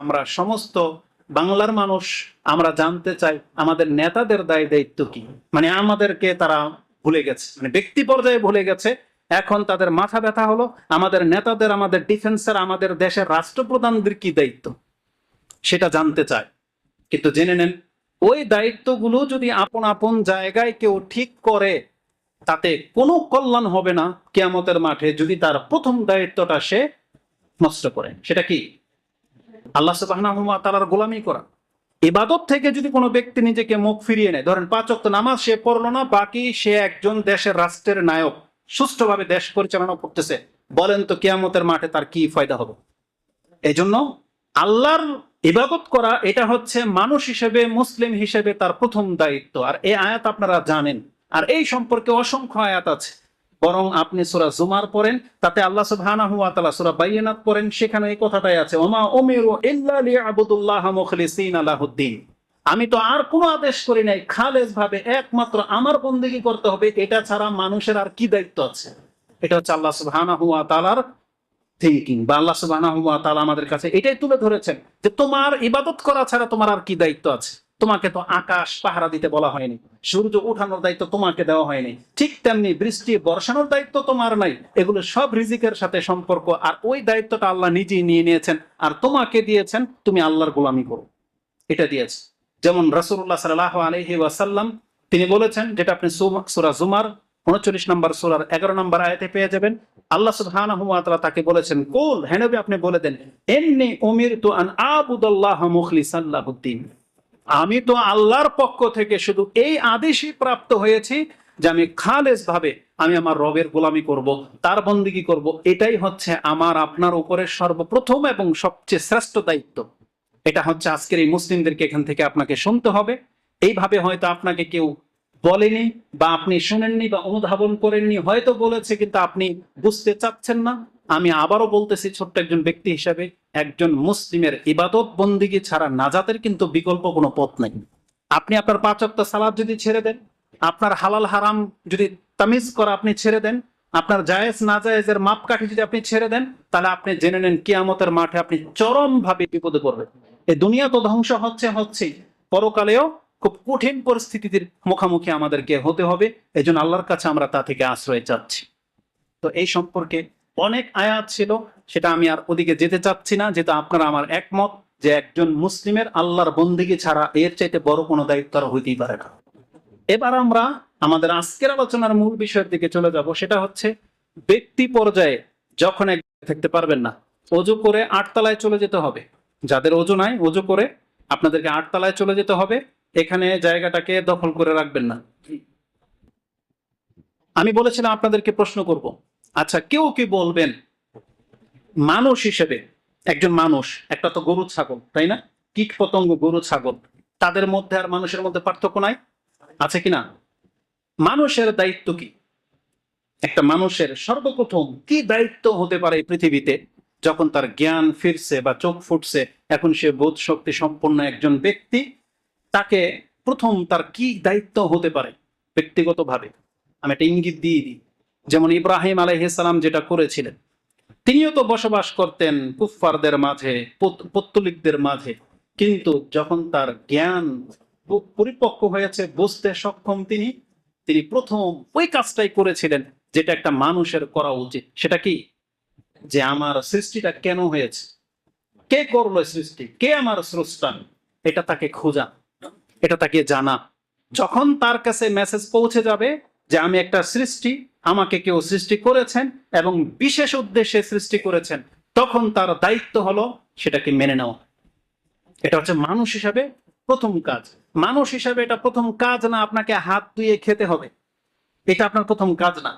আমরা সমস্ত বাংলার মানুষ, আমরা জানতে চাই আমাদের নেতাদের দায় দায়িত্ব কি? মানে আমাদেরকে তারা ভুলে গেছে। মানে ব্যক্তি পর্যায়ে ভুলে গেছে। এখন তাদের মাথা ব্যথা হলো। আমাদের নেতাদের, আমাদের ডিফেন্সের আমাদের দেশের রাষ্ট্রপ্রধানদের কি দায়িত্ব? সেটা জানতে চায়। কিন্তু জেনে নেন, ওই দায়িত্বগুলো যদি আপন আপন জায়গায় কেউ ঠিক করে, তাতে কোনো কল্যাণ হবে না। কেয়ামতের মাঠে যদি তার প্রথম দায়িত্বটা সে নষ্ট করে। সেটা কি? আল্লাহ সুবহানাহু ওয়া গোলামি করা। ইবাদত থেকে যদি কোনো ব্যক্তি নিজেকে মুখ ফিরিয়ে নেয়, ধরেন পাঁচ ওয়াক্ত নামাজ সে পড়ল না, বাকি সে একজন দেশের রাষ্ট্রের নায়ক, সুষ্ঠুভাবে দেশ পরিচালনা করতেছে, বলেন তো কেয়ামতের মাঠে তার কি ফায়দা হবে? এই জন্য আল্লাহর ইবাদত করা, এটা হচ্ছে মানুষ হিসেবে, মুসলিম হিসেবে তার প্রথম দায়িত্ব। আর এই আয়াত আপনারা জানেন। আর এই সম্পর্কে অসংখ্য আয়াত আছে। বরং আপনি সূরা জুমার পড়েন, তাতে আল্লাহ সুবহানাহু ওয়া তাআলা সূরা বাইয়িনাত পড়েন, সেখানে এই কথাটাই আছে, ওমা উমিরু ইল্লা লিয়াবুদুল্লাহ মুখলিসিনা লাহুদ্দিন। আমি তো আর কোনো আদেশ করি নাই খালেজ ভাবে একমাত্র আমার বন্দেগী করতে হবে, এটা ছাড়া মানুষের আর কি দায়িত্ব আছে? এটা হচ্ছে আল্লাহ সুবহানাহু ওয়া তাআলার থিঙ্কিং বা আল্লাহ সুবহানাহু ওয়া তাআলা আমাদের কাছে এটাই তুলে ধরেছেন যে তোমার ইবাদত করা ছাড়া তোমার আর কি দায়িত্ব আছে? তোমাকে তো আকাশ পাহারা দিতে বলা হয়নি, সূর্য উঠানোর দায়িত্ব তোমাকে দেওয়া হয়নি, ঠিক তেমনি বৃষ্টি বর্ষানোর দায়িত্ব তোমার নাই, এগুলো সব রিজিকের সাথে সম্পর্ক, আর ওই দায়িত্বটা আল্লাহ নিজেই নিয়ে নিয়েছেন, আর তোমাকে দিয়েছেন, তুমি আল্লাহর গোলামি করো। এটা দিয়েছে। যেমন রাসূলুল্লাহ সাল্লাল্লাহু আলাইহি ওয়াসাল্লাম, তিনি বলেছেন, যেটা আপনি সূরা জুমার উনচল্লিশ নম্বর সূরার এগারো নম্বর আয়াতে পেয়ে যাবেন, আল্লাহ তাআলা তাকে বলেছেন, কোল, হে নবী আপনি বলে দেন, ইন্নী উমিরতু আন আবুদাল্লাহ লাহুদ্দিন। আমি তো আল্লাহর পক্ষ থেকে শুধু এই আদেশই প্রাপ্ত হয়েছি যে আমি খালেজ ভাবে আমি আমার রবের গোলামি করব, তার বন্দিগি করব। এটাই হচ্ছে আমার, আপনার উপরে সর্বপ্রথম এবং সবচেয়ে শ্রেষ্ঠ দায়িত্ব। এটা হচ্ছে আজকের এই মুসলিমদেরকে এখান থেকে আপনাকে শুনতে হবে। এইভাবে হয়তো আপনাকে কেউ বলেনি বা আপনি শুনেননি বা অনুধাবন করেননি, হয়তো বলেছে, কিন্তু আপনি বুঝতে চাচ্ছেন না। আমি আবারও বলতেছি ছোট্ট একজন ব্যক্তি হিসাবে একজন মুসলিমের ইবাদত বন্দিগি ছাড়া নাজাতের কিন্তু বিকল্প কোনো পথ নেই। আপনি আপনার পাঁচক্ত সালাদ যদি ছেড়ে দেন, আপনার হালাল হারাম যদি তামিজ করা আপনি ছেড়ে দেন, আপনার জায়েজ না জায়েজের মাপকাঠি যদি আপনি ছেড়ে দেন, তাহলে আপনি জেনে নেন কিয়ামতের মাঠে আপনি চরম ভাবে বিপদে পড়বেন। এই দুনিয়া তো ধ্বংস হচ্ছে হচ্ছে পরকালেও খুব কঠিন পরিস্থিতির মুখোমুখি আমাদেরকে হতে হবে। এই জন্য আল্লাহর কাছে আমরা তা থেকে আশ্রয় চাচ্ছি। তো এই সম্পর্কে অনেক আয়াত ছিল, সেটা আমি আর ওদিকে যেতে চাচ্ছি না যেটা আপনারা আমার একমত যে একজন মুসলিমের আল্লাহর বন্দিগি ছাড়া এর চাইতে বড় কোনো দায়িত্ব আর হইতেই পারে না। এবার আমরা আমাদের আজকের আলোচনার মূল বিষয়ের দিকে চলে যাব, সেটা হচ্ছে ব্যক্তি পর্যায়ে যখন এক থাকতে পারবেন না, অজু করে আটতলায় চলে যেতে হবে। যাদের অজু নাই, অজু করে আপনাদেরকে আটতলায় চলে যেতে হবে, এখানে জায়গাটাকে দখল করে রাখবেন না। আমি বলেছিলাম আপনাদেরকে প্রশ্ন করব আচ্ছা কেউ কি বলবেন মানুষ হিসেবে? একজন মানুষ, একটা তো গরু, ছাগল, তাই না? কীট পতঙ্গ, গরু, ছাগল, তাদের মধ্যে আর মানুষের মধ্যে পার্থক্য নাই? আছে কিনা মানুষের দায়িত্ব কি? একটা মানুষের সর্বপ্রথম কি দায়িত্ব হতে পারে এই পৃথিবীতে? যখন তার জ্ঞান ফিরছে বা চোখ ফুটছে, এখন সে বোধ শক্তি সম্পন্ন একজন ব্যক্তি, তাকে প্রথম তার কি দায়িত্ব হতে পারে? ব্যক্তিগতভাবে। আমি একটা ইঙ্গিত দিয়ে দিই। যেমন ইব্রাহিম আলাইহিসালাম যেটা করেছিলেন, তিনিও তো বসবাস করতেন কুফফারদের মাঝে পত্তলিকদের মাঝে। কিন্তু যখন তার জ্ঞান পরিপক্ক হয়েছে, বুঝতে সক্ষম তিনি তিনি প্রথম ওই কাজটাই করেছিলেন, যেটা একটা মানুষের করা উচিত। সেটা কি? যে আমার সৃষ্টিটা কেন হয়েছে? কে করল সৃষ্টি? কে আমার স্রষ্টা? এটা তাকে খোঁজা, এটা তাকে জানা। যখন তার কাছে মেসেজ পৌঁছে যাবে যে আমি একটা সৃষ্টি আমাকে কেউ সৃষ্টি করেছেন এবং বিশেষ উদ্দেশ্যে সৃষ্টি করেছেন, তখন তার দায়িত্ব হলো সেটাকে মেনে নেওয়া। এটা হচ্ছে মানুষ হিসাবে প্রথম কাজ। মানুষ হিসাবে এটা প্রথম কাজ না, আপনাকে হাত ধুয়ে খেতে হবে। এটা আপনার প্রথম কাজ না।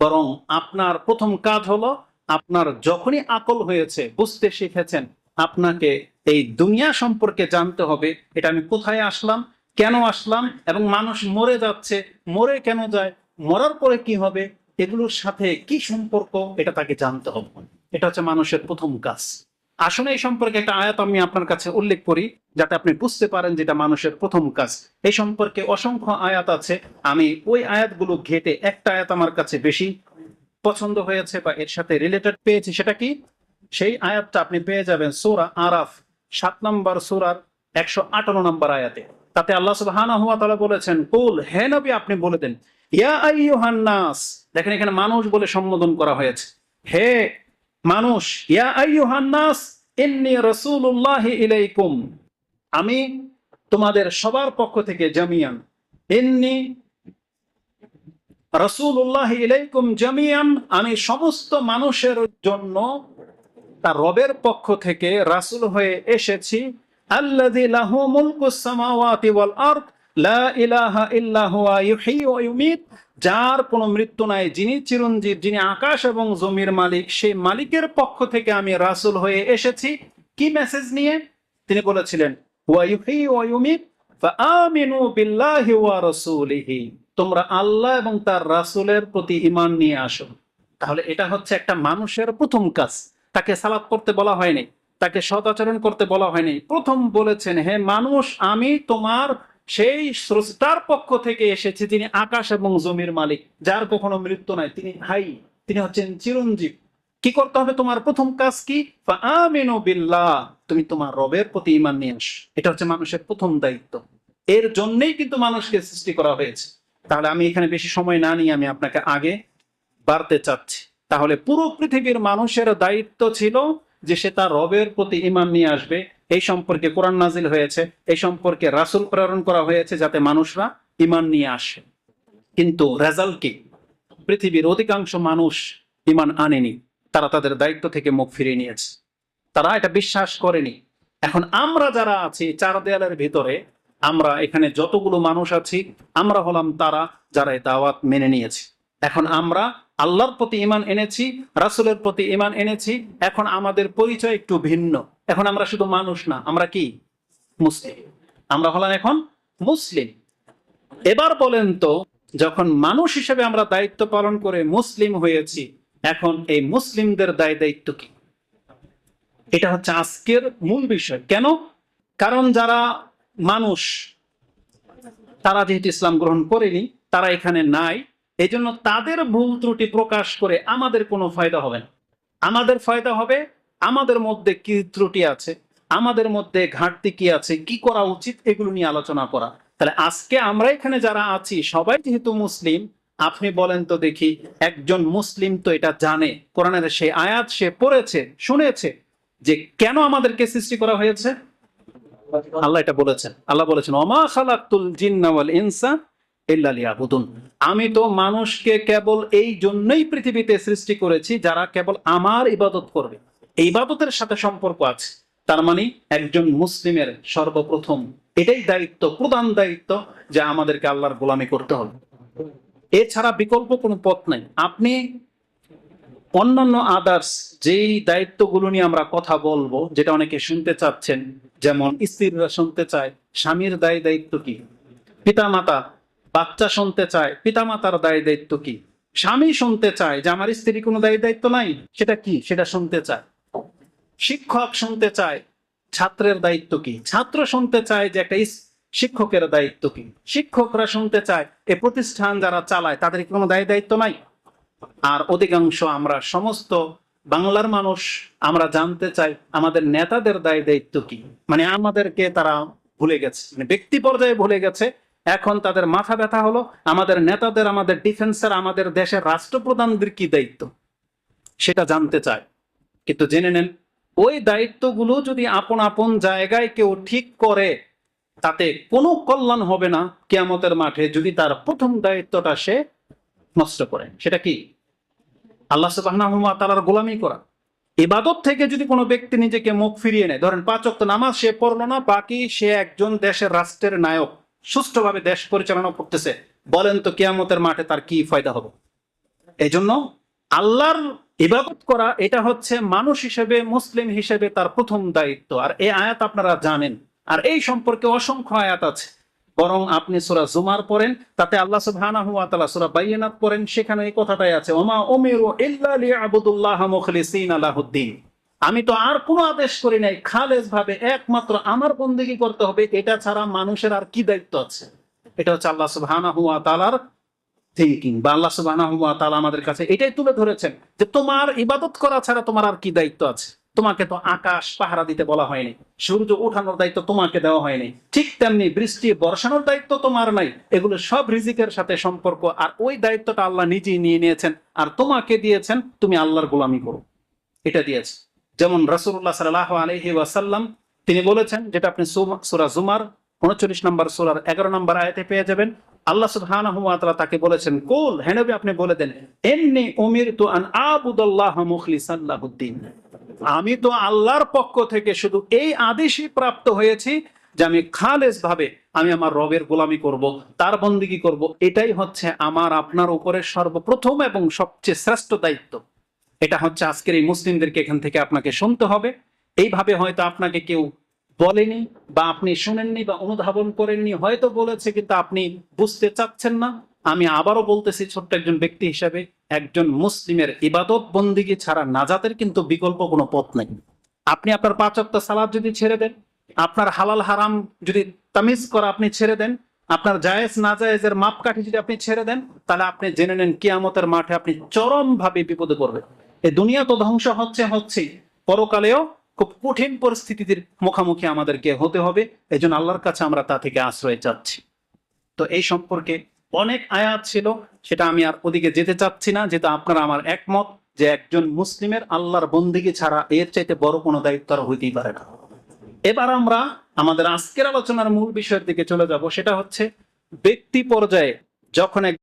বরং আপনার প্রথম কাজ হলো, আপনার যখনই আকল হয়েছে, বুঝতে শিখেছেন, আপনাকে এই দুনিয়া সম্পর্কে জানতে হবে, এটা আমি কোথায় আসলাম, কেন আসলাম, এবং মানুষ মরে যাচ্ছে, মরে কেন যায় মরার পরে কি হবে? এগুলোর সাথে কি সম্পর্ক? এটা তাকে জানতে হবে। এটা হচ্ছে মানুষের প্রথম কাজ। আসলে এই সম্পর্কে একটা আয়াত আমি আপনার কাছে উল্লেখ করি, যাতে আপনি বুঝতে পারেন যেটা মানুষের প্রথম কাজ। এই সম্পর্কে অসংখ্য আয়াত আছে। আমি ওই আয়াতগুলো ঘেটে একটা আয়াত আমার কাছে বেশি পছন্দ হয়েছে বা এর সাথে রিলেটেড পেয়েছি। সেটা কি? সেই আয়াতটা আপনি পেয়ে যাবেন সোরা আরাফ, সাত নম্বর সুরার একশো আটান্ন নম্বর আয়াতে। তাতে আল্লাহ সুবহানাহু ওয়া তাআলা বলেছেন, কুল, হে নবী, আপনি বলে দেন, ইয়া আইয়ুহান নাস। দেখেন এখানে মানুষ বলে সম্বোধন করা হয়েছে। হে মানুষ, ইয়া আইয়ুহান নাস, ইন্নী রাসূলুল্লাহি ইলাইকুম। আমি তোমাদের সবার পক্ষ থেকে জামিয়ান। ইন্নী রাসূলুল্লাহ ইলাইকুম জামিয়ান। আমি সমস্ত মানুষের জন্য তার রবের পক্ষ থেকে রাসূল হয়ে এসেছি। যার কোনো মৃত্যু নাই, যিনি চিরঞ্জীব, যিনি আকাশ এবং জমির মালিক, সেই মালিকের পক্ষ থেকে আমি রাসূল হয়ে এসেছি। কি মেসেজ নিয়ে? তিনি বলেছিলেন তোমরা আল্লাহ এবং তার রাসূলের প্রতি ঈমান নিয়ে আসো। তাহলে এটা হচ্ছে একটা মানুষের প্রথম কাজ। তাকে সালাত করতে বলা হয়নি। তাকে সদাচরণ করতে বলা হয়নি। প্রথম বলেছেন, হে মানুষ, আমি তোমার সেই স্রষ্টার পক্ষ থেকে এসেছি তিনি আকাশ এবং জমির মালিক, যার কখনো মৃত্যু নাই। তিনি হাই, তিনি হচ্ছেন চিরঞ্জীব। কি করতে হবে তোমার? প্রথম কাজ কি? বিল্লাহ, তুমি তোমার রবের প্রতি ইমান নিয়ে আস। এটা হচ্ছে মানুষের প্রথম দায়িত্ব। এর জন্যই কিন্তু মানুষকে সৃষ্টি করা হয়েছে। তাহলে আমি এখানে বেশি সময় না নিয়ে আমি আপনাকে আগে বাড়তে চাচ্ছি। তাহলে পুরো পৃথিবীর মানুষের দায়িত্ব ছিল যে সে তার রবের প্রতি ইমান নিয়ে আসবে, এই সম্পর্কে কোরআন নাজিল হয়েছে, এই সম্পর্কে রাসূল প্রেরণ করা হয়েছে যাতে মানুষরা ইমান নিয়ে আসে। কিন্তু রেজাল্ট কি? পৃথিবীর অধিকাংশ মানুষ ইমান আনেনি, তারা তাদের দায়িত্ব থেকে মুখ ফিরিয়ে নিয়েছে। তারা এটা বিশ্বাস করেনি। এখন আমরা যারা আছি চার দেয়ালের ভিতরে, আমরা এখানে যতগুলো মানুষ আছি, আমরা হলাম তারা যারা দাওয়াত মেনে নিয়েছি। এখন আমরা আল্লাহর প্রতি ইমান এনেছি, রাসূলের প্রতি ইমান এনেছি, এখন আমাদের পরিচয় একটু ভিন্ন। এখন আমরা শুধু মানুষ না, আমরা কি? মুসলিম। আমরা হলাম এখন মুসলিম। এবার বলেন তো, যখন মানুষ হিসেবে আমরা দায়িত্ব পালন করে মুসলিম হয়েছি, এখন এই মুসলিমদের দায় দায়িত্ব কি? এটা হচ্ছে আজকের মূল বিষয়। কেন? কারণ যারা মানুষ, তারা যেহেতু ইসলাম গ্রহণ করেনি, তারা এখানে নাই। এই জন্য তাদের ভুল ত্রুটি প্রকাশ করে আমাদের কোনো ফায়দা হবে না। আমাদের ফায়দা হবে, আমাদের মধ্যে কি ত্রুটি আছে, আমাদের মধ্যে ঘাটতি কি আছে, কি করা উচিত, এগুলো নিয়ে আলোচনা করা। তাহলে আজকে আমরা এখানে যারা আছি, সবাই যেহেতু মুসলিম, আপনি বলেন তো দেখি, একজন মুসলিম তো এটা জানে। কোরআনের সেই আয়াত সে পড়েছে, শুনেছে, যে কেন আমাদেরকে সৃষ্টি করা হয়েছে? আল্লাহ এটা বলেছেন। আল্লাহ বলেছেন অমা খালাকুল জিন্না ওয়াল ইনসা ইল্লা আমি তো মানুষকে কেবল এই জন্যই পৃথিবীতে সৃষ্টি করেছি যারা কেবল আমার ইবাদত করবে। এই ইবাদতের সাথে সম্পর্ক আছে। তার মানে একজন মুসলিমের সর্বপ্রথম এটাই দায়িত্ব, প্রধান দায়িত্ব যে আমাদেরকে আল্লাহর গোলামি করতে হবে। এছাড়া বিকল্প কোনো পথ নাই। আপনি অন্যান্য আদার্স যেই দায়িত্বগুলো নিয়ে আমরা কথা বলব, যেটা অনেকে শুনতে চাচ্ছেন, যেমন স্ত্রীরা শুনতে চায়, স্বামীর দায় দায়িত্ব কি? পিতামাতা বাচ্চা শুনতে চায়, পিতামাতার দায় দায়িত্ব কি? স্বামী শুনতে চায় যে আমার স্ত্রী কোনো দায় দায়িত্ব নাই, সেটা কি? সেটা শুনতে চায়। শিক্ষক শুনতে চায়, ছাত্রের দায়িত্ব কি? ছাত্র শুনতে চায় যে একটা শিক্ষকের দায়িত্ব কি? শিক্ষকরা শুনতে চায়, এ প্রতিষ্ঠান যারা চালায়, তাদের কি কোনো দায় দায়িত্ব নাই? আর অধিকাংশ আমরা সমস্ত বাংলার মানুষ, আমরা জানতে চাই আমাদের নেতাদের দায় দায়িত্ব কি? মানে আমাদেরকে তারা ভুলে গেছে মানে ব্যক্তি পর্যায়ে ভুলে গেছে এখন তাদের মাথা ব্যথা হলো, আমাদের নেতাদের, আমাদের ডিফেন্সের আমাদের দেশের রাষ্ট্রপ্রধানদের কি দায়িত্ব? সেটা জানতে চায়। কিন্তু জেনে নেন, ওই দায়িত্বগুলো যদি আপন আপন জায়গায় কেউ ঠিক করে, তাতে কোনো কল্যাণ হবে না কেয়ামতের মাঠে যদি তার প্রথম দায়িত্বটা সে নষ্ট করে। সেটা কি? আল্লাহ সুবহানাহু ওয়া গোলামি করা। ইবাদত থেকে যদি কোনো ব্যক্তি নিজেকে মুখ ফিরিয়ে নেয়, ধরেন পাঁচ নামাজ সে পড়ল না, বাকি সে একজন দেশের রাষ্ট্রের নায়ক। সুষ্ঠুভাবে দেশ পরিচালনা করতেছে, বলেন তো কিয়ামতের মাঠে তার কি ফায়দা হবে? এই জন্য আল্লাহর ইবাদত করা, এটা হচ্ছে মানুষ হিসেবে, মুসলিম হিসেবে তার প্রথম দায়িত্ব। আর এই আয়াত আপনারা জানেন। আর এই সম্পর্কে অসংখ্য আয়াত আছে। বরং আপনি সুরা জুমার পড়েন, তাতে আল্লাহ সুবহানাহু ওয়া তাআলা সূরা বাইয়িনাত পড়েন, সেখানে এই কথাটাই আছে, ওমা উমিরু ইল্লা লিয়াবুদুল্লাহ মুখলিসিনা লাহুদ্দিন। আমি তো আর কোনো আদেশ করি নাই। খালেজ ভাবে একমাত্র আমার বন্দেগী করতে হবে, এটা ছাড়া মানুষের আর কি দায়িত্ব আছে? এটা হচ্ছে আল্লাহ সুবহানাহু ওয়া তাআলার থিঙ্কিং বা আল্লাহ আমাদের কাছে এটাই তুলে ধরেছেন যে তোমার ইবাদত করা ছাড়া তোমার আর কি দায়িত্ব আছে? তোমাকে তো আকাশ পাহারা দিতে বলা হয়নি, সূর্য ওঠানোর দায়িত্ব তোমাকে দেওয়া হয়নি, ঠিক তেমনি বৃষ্টি বর্ষানোর দায়িত্ব তোমার নাই। এগুলো সব রিজিকের সাথে সম্পর্ক, আর ওই দায়িত্বটা আল্লাহ নিজেই নিয়ে নিয়েছেন, আর তোমাকে দিয়েছেন, তুমি আল্লাহর গোলামি করো। এটা দিয়েছে। যেমন রাসূলুল্লাহ সাল্লাহ আলহি ওয়াসাল্লাম, তিনি বলেছেন, যেটা আপনি সুরা জুমার উনচল্লিশ নম্বর, সুরার এগারো নম্বর আয়াতে পেয়ে যাবেন, আল্লাহ তাআলা তাকে বলেছেন, কুল হে নবী আপনি বলে দেন এন্নি উমিরতু আন আবুদাল্লাহ মুখলিসান লাহুদ্দিন। আমি তো আল্লাহর পক্ষ থেকে শুধু এই আদেশই প্রাপ্ত হয়েছি যে আমি খালেজ ভাবে আমি আমার রবের গোলামি করব, তার বন্দিগি করব। এটাই হচ্ছে আমার, আপনার উপরে সর্বপ্রথম এবং সবচেয়ে শ্রেষ্ঠ দায়িত্ব। এটা হচ্ছে আজকের এই মুসলিমদেরকে এখান থেকে আপনাকে শুনতে হবে। এইভাবে হয়তো আপনাকে কেউ বলেনি বা আপনি শুনেননি বা অনুধাবন করেননি, হয়তো বলেছে কিন্তু আপনি বুঝতে চাচ্ছেন না। আমি আবারও বলতেছি, ছোট্ট একজন ব্যক্তি হিসাবে একজন মুসলিমের ইবাদত বন্দিগি ছাড়া নাজাতের কিন্তু বিকল্প কোনো পথ নেই। আপনি আপনার পাঁচক্ত সালাদ যদি ছেড়ে দেন, আপনার হালাল হারাম যদি তামিজ করা আপনি ছেড়ে দেন, আপনার জায়েজ না জায়েজের মাপকাঠি যদি আপনি ছেড়ে দেন, তাহলে আপনি জেনে নেন কিয়ামতের মাঠে আপনি চরম ভাবে বিপদে পড়বেন। এই দুনিয়া তো ধ্বংস হচ্ছে হচ্ছে পরকালেও খুব কঠিন পরিস্থিতির মুখোমুখি আমাদেরকে হতে হবে এই জন্য আল্লাহর কাছে আমরা তা থেকে আশ্রয় চাচ্ছি। তো এই সম্পর্কে অনেক আয়াত ছিল, সেটা আমি আর ওদিকে যেতে চাচ্ছি না যেটা আপনারা আমার একমত যে একজন মুসলিমের আল্লাহর বন্দিগি ছাড়া এর চাইতে বড় কোনো দায়িত্ব আর হইতেই পারে না। এবার আমরা আমাদের আজকের আলোচনার মূল বিষয়ের দিকে চলে যাব, সেটা হচ্ছে ব্যক্তি পর্যায়ে যখন এক